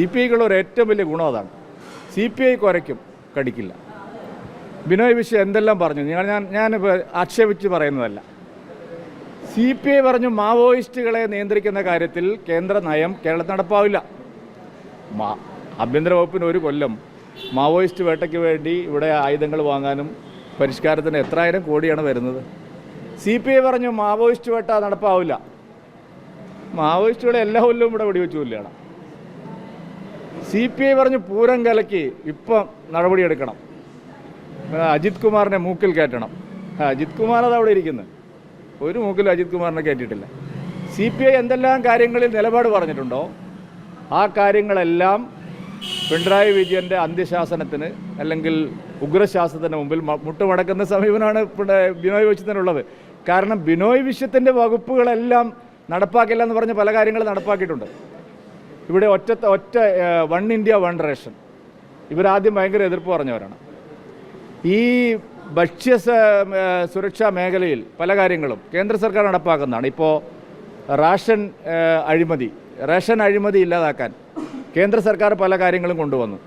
C P ഐക്കുള്ള ഒരു ഏറ്റവും വലിയ ഗുണം അതാണ്. സി പി ഐ കുരയ്ക്കും കടിക്കില്ല. ബിനോയ് വിശ്വ എന്തെല്ലാം പറഞ്ഞു? ഞാൻ ഞാൻ ഞാനിപ്പോൾ ആക്ഷേപിച്ച് പറയുന്നതല്ല. സി പി ഐ പറഞ്ഞു മാവോയിസ്റ്റുകളെ നിയന്ത്രിക്കുന്ന കാര്യത്തിൽ കേന്ദ്ര നയം കേരളത്തിൽ നടപ്പാവില്ല. മാ ആഭ്യന്തര വകുപ്പിന് ഒരു കൊല്ലം മാവോയിസ്റ്റ് വേട്ടയ്ക്ക് വേണ്ടി ഇവിടെ ആയുധങ്ങൾ വാങ്ങാനും പരിഷ്കാരത്തിന് എത്രായിരം കോടിയാണ് വരുന്നത്. സി പി ഐ പറഞ്ഞു മാവോയിസ്റ്റ് വേട്ട നടപ്പാവില്ല. മാവോയിസ്റ്റുകളെ എല്ലാ കൊല്ലവും ഇവിടെ വെടിവെച്ചു കൊല്ലുകയാണ്. സി പി ഐ പറഞ്ഞ് പൂരം കലക്കി ഇപ്പം നടപടിയെടുക്കണം അജിത് കുമാറിനെ മൂക്കിൽ കയറ്റണം. അജിത് കുമാർ അത് അവിടെ ഇരിക്കുന്നത് ഒരു മൂക്കിലും അജിത് കുമാറിനെ കയറ്റിയിട്ടില്ല. സി പി ഐ എന്തെല്ലാം കാര്യങ്ങളിൽ നിലപാട് പറഞ്ഞിട്ടുണ്ടോ? ആ കാര്യങ്ങളെല്ലാം പിണറായി വിജയന്റെ അന്ത്യശാസനത്തിന് അല്ലെങ്കിൽ ഉഗ്രശാസനത്തിന് മുമ്പിൽ മുട്ടുമടക്കുന്ന സമീപനമാണ് ബിനോയ് വിശ്വത്തിനുള്ളത്. കാരണം ബിനോയ് വിശ്വത്തിന്റെ വകുപ്പുകളെല്ലാം നടപ്പാക്കില്ല എന്ന് പറഞ്ഞ് പല കാര്യങ്ങളും നടപ്പാക്കിയിട്ടുണ്ട്. ഇവിടെ ഒറ്റ ഒറ്റ വൺ ഇന്ത്യ വൺ റേഷൻ ഇവരാദ്യം ഭയങ്കര എതിർപ്പ് പറഞ്ഞവരാണ്. ഈ ഭക്ഷ്യ സുരക്ഷാ മേഖലയിൽ പല കാര്യങ്ങളും കേന്ദ്ര സർക്കാർ നടപ്പാക്കുന്നതാണ്. ഇപ്പോൾ റേഷൻ അഴിമതി റേഷൻ അഴിമതി ഇല്ലാതാക്കാൻ കേന്ദ്ര സർക്കാർ പല കാര്യങ്ങളും കൊണ്ടുവന്നു.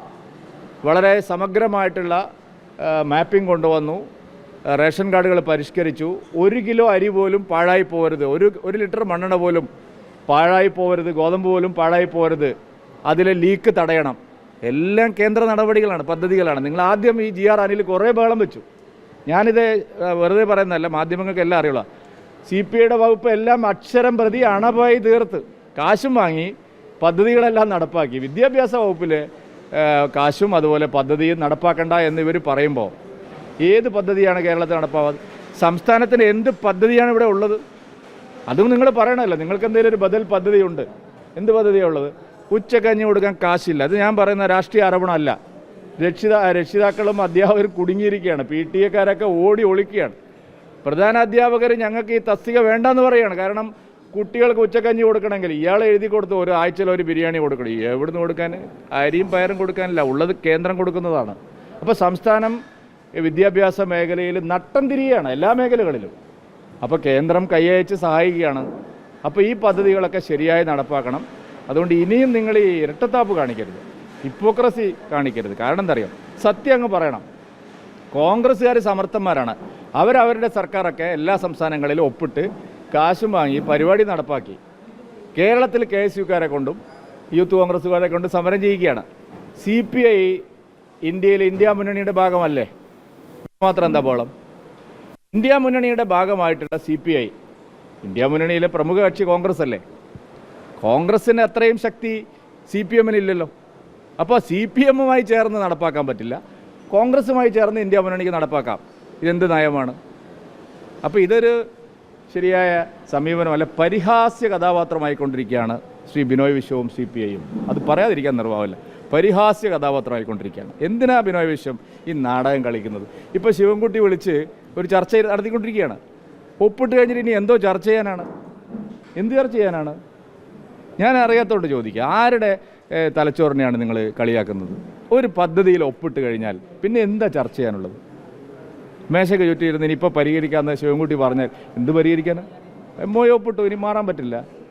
വളരെ സമഗ്രമായിട്ടുള്ള മാപ്പിംഗ് കൊണ്ടുവന്നു. റേഷൻ കാർഡുകൾ പരിഷ്കരിച്ചു. ഒരു കിലോ അരി പോലും പാഴായി പോകരുത്. ഒരു ഒരു ലിറ്റർ മണ്ണെണ്ണ പോലും പാഴായി പോകരുത് ഗോതമ്പ് പോലും പാഴായി പോകരുത് അതിലെ ലീക്ക് തടയണം. എല്ലാം കേന്ദ്ര നടപടികളാണ് പദ്ധതികളാണ്. നിങ്ങൾ ആദ്യം ഈ ജി ആർ അനിൽ കുറേ ബഹളം വെച്ചു. ഞാനിത് വെറുതെ പറയുന്നതല്ല മാധ്യമങ്ങൾക്ക് എല്ലാം അറിയുള്ള സി പി ഐയുടെ വകുപ്പ് എല്ലാം അക്ഷരം പ്രതി അണപായി തീർത്ത് കാശും വാങ്ങി പദ്ധതികളെല്ലാം നടപ്പാക്കി. വിദ്യാഭ്യാസ വകുപ്പിൽ കാശും അതുപോലെ പദ്ധതിയും നടപ്പാക്കണ്ട എന്ന് ഇവർ പറയുമ്പോൾ ഏത് പദ്ധതിയാണ് കേരളത്തിൽ നടപ്പാവാത് സംസ്ഥാനത്തിന് എന്ത് പദ്ധതിയാണ് ഇവിടെ ഉള്ളത്? അതും നിങ്ങൾ പറയണമല്ലോ. നിങ്ങൾക്ക് എന്തെങ്കിലും ഒരു ബദൽ പദ്ധതിയുണ്ട്. എന്ത് പദ്ധതിയാണ് ഉള്ളത്? ഉച്ചക്കഞ്ഞി കൊടുക്കാൻ കാശില്ല. അത് ഞാൻ പറയുന്ന രാഷ്ട്രീയ ആരോപണമല്ല രക്ഷിത രക്ഷിതാക്കളും അധ്യാപകരും കുടുങ്ങിയിരിക്കുകയാണ്. പി ടി എക്കാരൊക്കെ ഓടി ഒളിക്കുകയാണ്. പ്രധാന അധ്യാപകർ ഞങ്ങൾക്ക് ഈ തസ്തിക വേണ്ടെന്ന് പറയുകയാണ് കാരണം കുട്ടികൾക്ക് ഉച്ചക്കഞ്ഞി കൊടുക്കണമെങ്കിൽ ഇയാൾ എഴുതി കൊടുത്ത് ഒരു ആഴ്ചയിൽ ഒരു ബിരിയാണി കൊടുക്കണം. എവിടുന്ന് കൊടുക്കാൻ? അരിയും പയറും കൊടുക്കാനില്ല. ഉള്ളത് കേന്ദ്രം കൊടുക്കുന്നതാണ്. അപ്പോൾ സംസ്ഥാനം വിദ്യാഭ്യാസ മേഖലയിൽ നട്ടം തിരിയാണ് എല്ലാ മേഖലകളിലും. അപ്പോൾ കേന്ദ്രം കൈയച്ച് സഹായിക്കുകയാണ്. അപ്പോൾ ഈ പദ്ധതികളൊക്കെ ശരിയായി നടപ്പാക്കണം. അതുകൊണ്ട് ഇനിയും നിങ്ങൾ ഈ ഇരട്ടത്താപ്പ് കാണിക്കരുത്. ഹിപ്പോക്രസി കാണിക്കരുത്. കാരണം എന്താ അറിയാം? സത്യം അങ്ങ് പറയണം. കോൺഗ്രസ്സുകാർ സമർത്ഥന്മാരാണ്. അവരവരുടെ സർക്കാരൊക്കെ എല്ലാ സംസ്ഥാനങ്ങളിലും ഒപ്പിട്ട് കാശും വാങ്ങി പരിപാടി നടപ്പാക്കി. കേരളത്തിൽ കെ എസ് യുക്കാരെ കൊണ്ടും യൂത്ത് കോൺഗ്രസ്സുകാരെ കൊണ്ടും സമരം ചെയ്യുകയാണ് സി പി ഐ ഇന്ത്യയിൽ ഇന്ത്യ മുന്നണിയുടെ ഭാഗമല്ലേ? മാത്രം എന്താ ബോളം? ഇന്ത്യ മുന്നണിയുടെ ഭാഗമായിട്ടുള്ള സി പി ഐ ഇന്ത്യ മുന്നണിയിലെ പ്രമുഖ കക്ഷി കോൺഗ്രസ് അല്ലേ കോൺഗ്രസ്സിന് അത്രയും ശക്തി സി പി എമ്മിനില്ലല്ലോ അപ്പോൾ സി പി എമ്മുമായി ചേർന്ന് നടപ്പാക്കാൻ പറ്റില്ല. കോൺഗ്രസ്സുമായി ചേർന്ന് ഇന്ത്യ മുന്നണിക്ക് നടപ്പാക്കാം. ഇതെന്ത് നയമാണ്? അപ്പോൾ ഇതൊരു ശരിയായ സമീപനമല്ല പരിഹാസ്യ കഥാപാത്രമായിക്കൊണ്ടിരിക്കുകയാണ് ശ്രീ ബിനോയ് വിശ്വവും സി പി ഐയും അത് പറയാതിരിക്കാൻ നിർവാഹമില്ല. പരിഹാസ്യ കഥാപാത്രമായിക്കൊണ്ടിരിക്കുകയാണ്. എന്തിനാ ബിനോയ് വിശ്വം ഈ നാടകം കളിക്കുന്നത്? ഇപ്പോൾ ശിവൻകുട്ടി വിളിച്ച് ഒരു ചർച്ച നടത്തിക്കൊണ്ടിരിക്കുകയാണ്. ഒപ്പിട്ട് കഴിഞ്ഞിട്ട് ഇനി എന്തോ ചർച്ച ചെയ്യാനാണ്. എന്ത് ചർച്ച ചെയ്യാനാണ്? ഞാൻ അറിയാത്തതുകൊണ്ട് ചോദിക്കുക ആരുടെ തലച്ചോറിനെയാണ് നിങ്ങൾ കളിയാക്കുന്നത്? ഒരു പദ്ധതിയിൽ ഒപ്പിട്ട് കഴിഞ്ഞാൽ പിന്നെ എന്താ ചർച്ച ചെയ്യാനുള്ളത്? മേശയ്ക്ക് ചുറ്റിയിരുന്ന് ഇനിയിപ്പോൾ പരിഹരിക്കാമെന്ന് ശിവൻകുട്ടി പറഞ്ഞാൽ എന്ത് പരിഹരിക്കാനാണ് എം ഒ ഒപ്പിട്ടു ഇനി മാറാൻ പറ്റില്ല.